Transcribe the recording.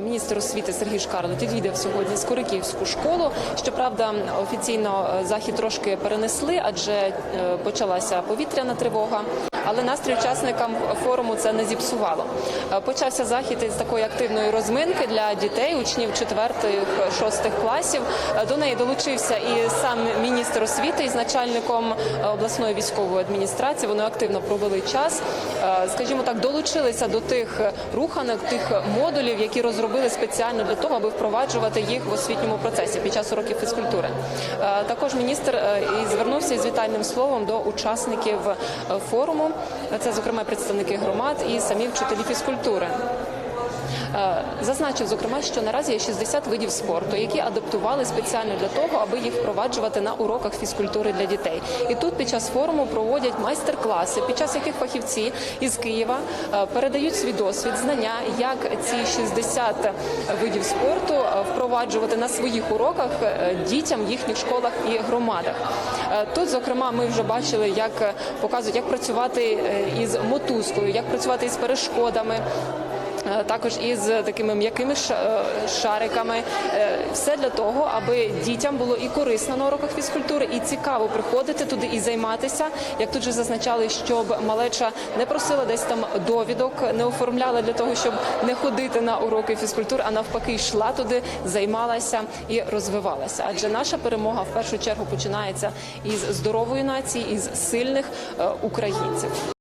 Міністр освіти Сергій Шкарлет відвідав сьогодні Скориківську школу. Щоправда, офіційно е, захід трошки перенесли, адже е, почалася повітряна тривога. Але настрій учасникам форуму це не зіпсувало. Е, Почався захід із такої активної розминки для дітей, учнів 4-6 класів. Е, До неї долучився і сам міністр освіти із начальником е, обласної військової адміністрації. Вони активно провели час. Скажімо так, долучилися до тих руханок, тих модулів, які розробили спеціально для того, аби впроваджувати їх в освітньому процесі під час уроків фізкультури. Також міністр і звернувся із вітальним словом до учасників е, форуму. Це, зокрема, представники громад і самі вчителі фізкультури. Е, Зазначив зокрема, що наразі є 60 видів спорту, які адаптували спеціально для того, аби їх впроваджувати на уроках фізкультури для дітей. І тут під час форуму проводять майстер-класи, під час яких фахівці із Києва е, передають свій досвід, знання, як ці 60 видів спорту е, впроваджувати на своїх уроках дітям в їхніх школах і громадах. Тут, зокрема, ми вже бачили, як показують, як працювати із мотузкою, як працювати із перешкодами. Е, Також із такими м'якими е, шариками, Е, все для того, аби дітям було і корисно на уроках фізкультури, і цікаво приходити туди і займатися. Як тут же зазначали, щоб малеча не просила десь там довідок, не оформляла для того, щоб не ходити на уроки фізкультури, а навпаки йшла туди, займалася і розвивалася. Адже наша перемога в першу чергу починається із здорової нації, із сильних українців.